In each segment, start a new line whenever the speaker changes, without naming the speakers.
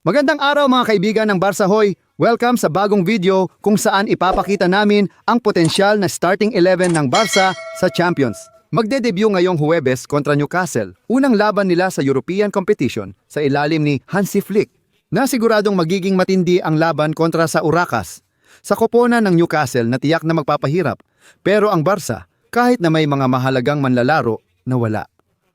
Magandang araw mga kaibigan ng Barca Hoy! Welcome sa bagong video kung saan ipapakita namin ang potensyal na starting 11 ng Barca sa Champions. Magde-debut ngayong Huwebes kontra Newcastle, unang laban nila sa European competition sa ilalim ni Hansi Flick. Nasiguradong magiging matindi ang laban kontra sa Uracas. Sa koponan ng Newcastle na tiyak na magpapahirap, pero ang Barca, kahit na may mga mahalagang manlalaro, nawala.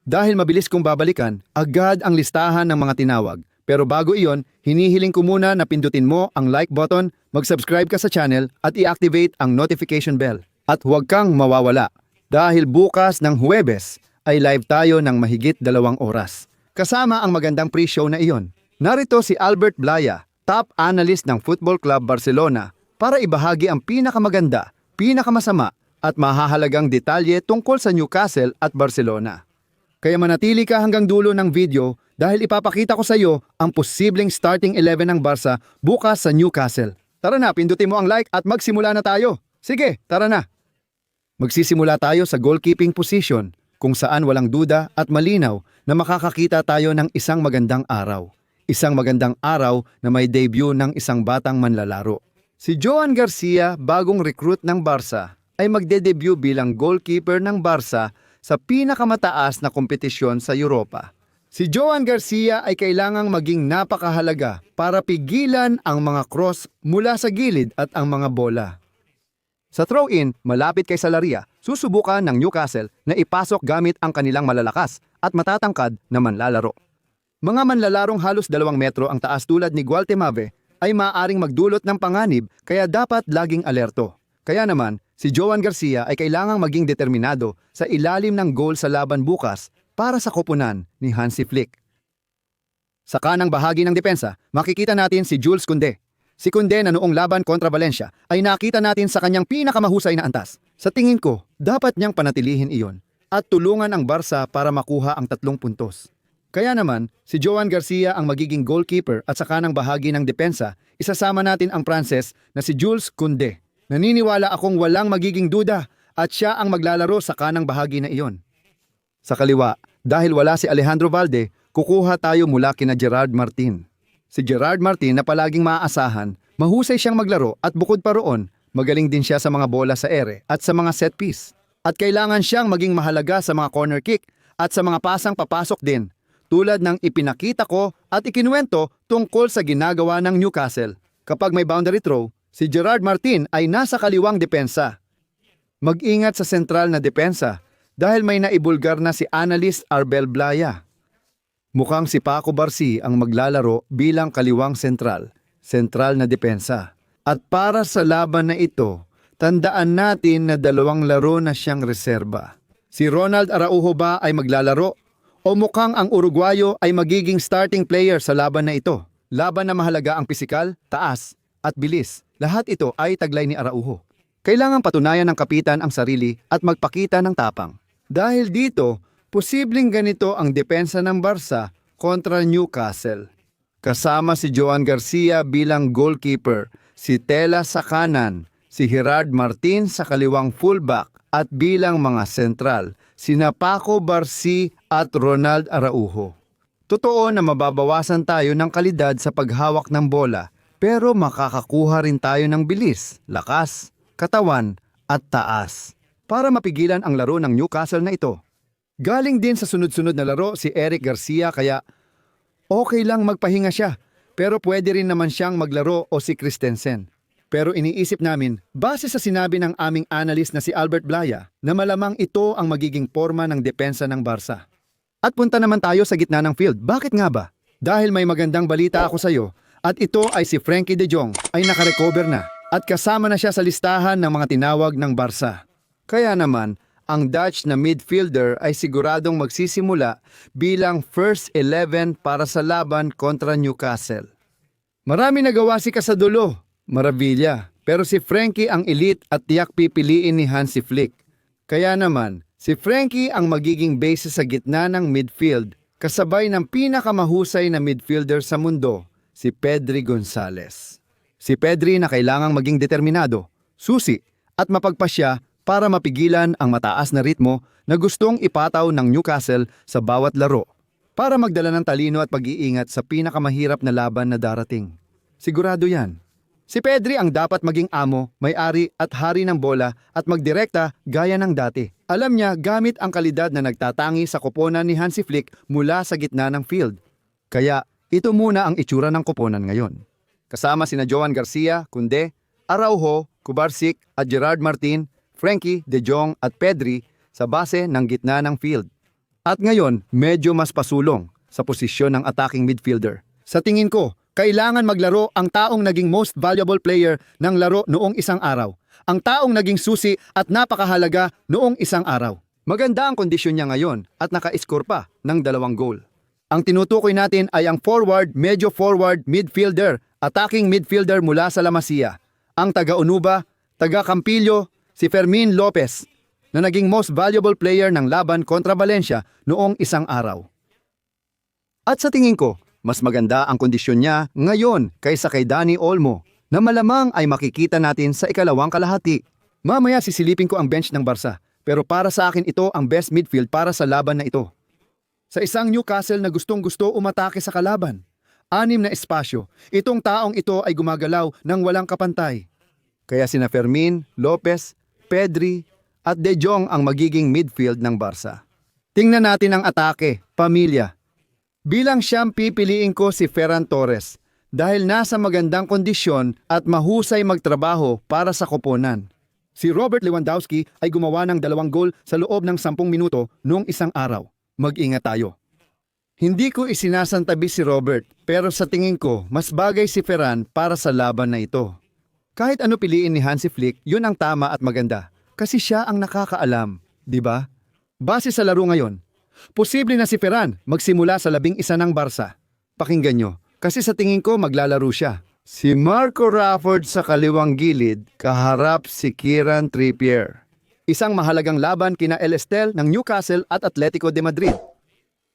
Dahil mabilis kong babalikan, agad ang listahan ng mga tinawag. Pero bago iyon, hinihiling ko muna na pindutin mo ang like button, mag-subscribe ka sa channel at i-activate ang notification bell. At huwag kang mawawala dahil bukas ng Huwebes ay live tayo ng mahigit dalawang oras. Kasama ang magandang pre-show na iyon. Narito si Albert Blaya, top analyst ng Football Club Barcelona para ibahagi ang pinakamaganda, pinakamasama at mahahalagang detalye tungkol sa Newcastle at Barcelona. Kaya manatili ka hanggang dulo ng video dahil ipapakita ko sa iyo ang posibleng starting 11 ng Barca bukas sa Newcastle. Tara na, pindutin mo ang like at magsimula na tayo. Sige, tara na. Magsisimula tayo sa goalkeeping position kung saan walang duda at malinaw na makakakita tayo ng isang magandang araw. Isang magandang araw na may debut ng isang batang manlalaro. Si Joan Garcia, bagong recruit ng Barca, ay magde-debut bilang goalkeeper ng Barca sa pinakamataas na kompetisyon sa Europa. Si Joan Garcia ay kailangang maging napakahalaga para pigilan ang mga cross mula sa gilid at ang mga bola. Sa throw-in, malapit kay Salaria, susubukan ng Newcastle na ipasok gamit ang kanilang malalakas at matatangkad na manlalaro. Mga manlalarong halos dalawang metro ang taas tulad ni Gualtemave ay maaaring magdulot ng panganib kaya dapat laging alerto. Kaya naman, si Joan Garcia ay kailangang maging determinado sa ilalim ng goal sa laban bukas para sa koponan ni Hansi Flick. Sa kanang bahagi ng depensa, makikita natin si Jules Kunde. Si Kunde na noong laban kontra Valencia ay nakita natin sa kanyang pinakamahusay na antas. Sa tingin ko, dapat niyang panatilihin iyon at tulungan ang Barca para makuha ang tatlong puntos. Kaya naman, si Joan Garcia ang magiging goalkeeper at sa kanang bahagi ng depensa, isasama natin ang Pranses na si Jules Kunde. Naniniwala akong walang magiging duda at siya ang maglalaro sa kanang bahagi na iyon. Sa kaliwa, dahil wala si Alejandro Valde, kukuha tayo mula kina Gerard Martin. Si Gerard Martin na palaging maaasahan, mahusay siyang maglaro at bukod pa roon, magaling din siya sa mga bola sa ere at sa mga set piece. At kailangan siyang maging mahalaga sa mga corner kick at sa mga pasang papasok din, tulad ng ipinakita ko at ikinuwento tungkol sa ginagawa ng Newcastle. Kapag may boundary throw, si Gerard Martin ay nasa kaliwang depensa. Mag-ingat sa sentral na depensa dahil may naibulgar na si analyst Arbel Blaya. Mukhang si Paco Barsi ang maglalaro bilang kaliwang sentral, sentral na depensa. At para sa laban na ito, tandaan natin na dalawang laro na siyang reserba. Si Ronald Araujo ba ay maglalaro? O mukhang ang Uruguayo ay magiging starting player sa laban na ito? Laban na mahalaga ang pisikal, taas, at bilis. Lahat ito ay taglay ni Araujo. Kailangan patunayan ng kapitan ang sarili at magpakita ng tapang. Dahil dito, posibleng ganito ang depensa ng Barca kontra Newcastle. Kasama si Joan Garcia bilang goalkeeper, si Tela sa kanan, si Gerard Martin sa kaliwang fullback at bilang mga sentral, sina Paco Barsi at Ronald Araujo. Totoo na mababawasan tayo ng kalidad sa paghawak ng bola, pero makakakuha rin tayo ng bilis, lakas, katawan at taas para mapigilan ang laro ng Newcastle na ito. Galing din sa sunod-sunod na laro si Eric Garcia kaya okay lang magpahinga siya pero pwede rin naman siyang maglaro o si Christensen. Pero iniisip namin, base sa sinabi ng aming analyst na si Albert Blaya, na malamang ito ang magiging forma ng depensa ng Barca. At punta naman tayo sa gitna ng field. Bakit nga ba? Dahil may magandang balita ako sa iyo at ito ay si Frankie de Jong ay nakarecover na at kasama na siya sa listahan ng mga tinawag ng Barca. Kaya naman, ang Dutch na midfielder ay siguradong magsisimula bilang first 11 para sa laban kontra Newcastle. Marami nagawa si Casadulo, Maravilla, pero si Frankie ang elite at tiyak pipiliin ni Hansi Flick. Kaya naman, si Frankie ang magiging base sa gitna ng midfield kasabay ng pinakamahusay na midfielder sa mundo, si Pedri Gonzalez. Si Pedri na kailangang maging determinado, susi at mapagpasya para mapigilan ang mataas na ritmo na gustong ipataw ng Newcastle sa bawat laro. para magdala ng talino at pag-iingat sa pinakamahirap na laban na darating. Sigurado yan. Si Pedri ang dapat maging amo, may-ari at hari ng bola at magdirekta gaya ng dati. Alam niya gamit ang kalidad na nagtatangi sa koponan ni Hansi Flick mula sa gitna ng field. Kaya ito muna ang itsura ng koponan ngayon. Kasama sina Joan Garcia, Kunde, Araujo, Kubarsik at Gerard Martin, Frankie, De Jong at Pedri sa base ng gitna ng field. At ngayon, medyo mas pasulong sa posisyon ng attacking midfielder. Sa tingin ko, kailangan maglaro ang taong naging most valuable player ng laro noong isang araw. Ang taong naging susi at napakahalaga noong isang araw. Maganda ang kondisyon niya ngayon at naka-score pa ng dalawang goal. Ang tinutukoy natin ay ang forward, medyo forward midfielder, attacking midfielder mula sa La Masia. Ang taga-Unuba, taga-Campillo, si Fermin Lopez, na naging most valuable player ng laban kontra Valencia noong isang araw. At sa tingin ko, mas maganda ang kondisyon niya ngayon kaysa kay Dani Olmo na malamang ay makikita natin sa ikalawang kalahati. Mamaya sisilipin ko ang bench ng Barca pero para sa akin ito ang best midfield para sa laban na ito. Sa isang Newcastle na gustong gusto umatake sa kalaban. Anim na espasyo, itong taong ito ay gumagalaw ng walang kapantay. Kaya sina Fermin, Lopez, Pedri at De Jong ang magiging midfield ng Barca. Tingnan natin ang atake, pamilya. Bilang siyang pipiliin ko si Ferran Torres dahil nasa magandang kondisyon at mahusay magtrabaho para sa koponan. Si Robert Lewandowski ay gumawa ng dalawang gol sa loob ng 10 minuto noong isang araw. Mag-ingat tayo. Hindi ko isinasantabi si Robert pero sa tingin ko mas bagay si Ferran para sa laban na ito. Kahit ano piliin ni Hansi Flick, yun ang tama at maganda. Kasi siya ang nakakaalam, di ba? Base sa laro ngayon, posible na si Ferran magsimula sa labing isa ng Barca. Pakinggan nyo, kasi sa tingin ko maglalaro siya. Si Marco Rafford sa kaliwang gilid, kaharap si Kieran Trippier. Isang mahalagang laban kina El Estel ng Newcastle at Atletico de Madrid.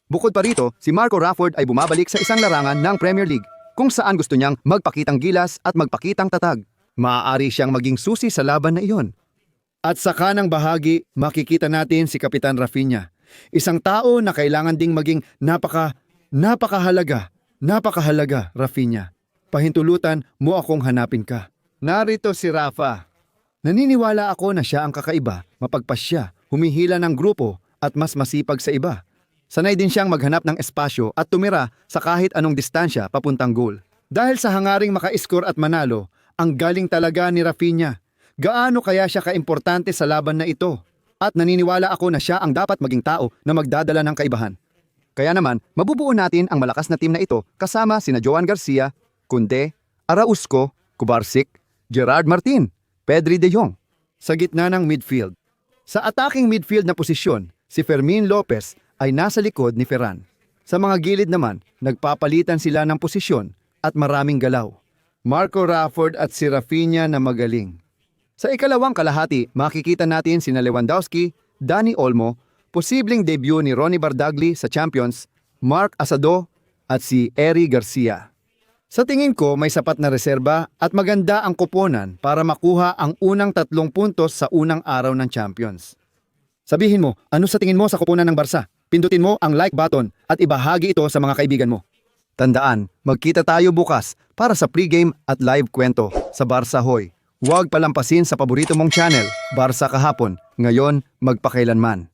Bukod pa rito, si Marco Rafford ay bumabalik sa isang larangan ng Premier League kung saan gusto niyang magpakitang gilas at magpakitang tatag. Maaari siyang maging susi sa laban na iyon. At sa kanang bahagi, makikita natin si Kapitan Rafinha. Isang tao na kailangan ding maging napaka, napakahalaga, napakahalaga, Rafinha. Pahintulutan mo akong hanapin ka. Narito si Rafa. Naniniwala ako na siya ang kakaiba, mapagpasya, humihila ng grupo at mas masipag sa iba. Sanay din siyang maghanap ng espasyo at tumira sa kahit anong distansya papuntang goal. Dahil sa hangaring maka-score at manalo, ang galing talaga ni Rafinha. Gaano kaya siya kaimportante sa laban na ito? At naniniwala ako na siya ang dapat maging tao na magdadala ng kaibahan. Kaya naman, mabubuo natin ang malakas na team na ito kasama sina Joan Garcia, Kunde, Arausco, Kubarsik, Gerard Martin, Pedri de Jong. Sa gitna ng midfield. Sa attacking midfield na posisyon, si Fermin Lopez ay nasa likod ni Ferran. Sa mga gilid naman, nagpapalitan sila ng posisyon at maraming galaw. Marco Rafford at si Rafinha na magaling. Sa ikalawang kalahati, makikita natin sina Lewandowski, Dani Olmo, posibleng debut ni Ronnie Bardagli sa Champions, Mark Asado at si Eri Garcia. Sa tingin ko may sapat na reserba at maganda ang kuponan para makuha ang unang tatlong puntos sa unang araw ng Champions. Sabihin mo, ano sa tingin mo sa kuponan ng Barca? Pindutin mo ang like button at ibahagi ito sa mga kaibigan mo. Tandaan, magkita tayo bukas para sa pregame at live kwento sa Barca Hoy. Huwag palampasin sa paborito mong channel, Barca Kahapon, ngayon magpakailanman.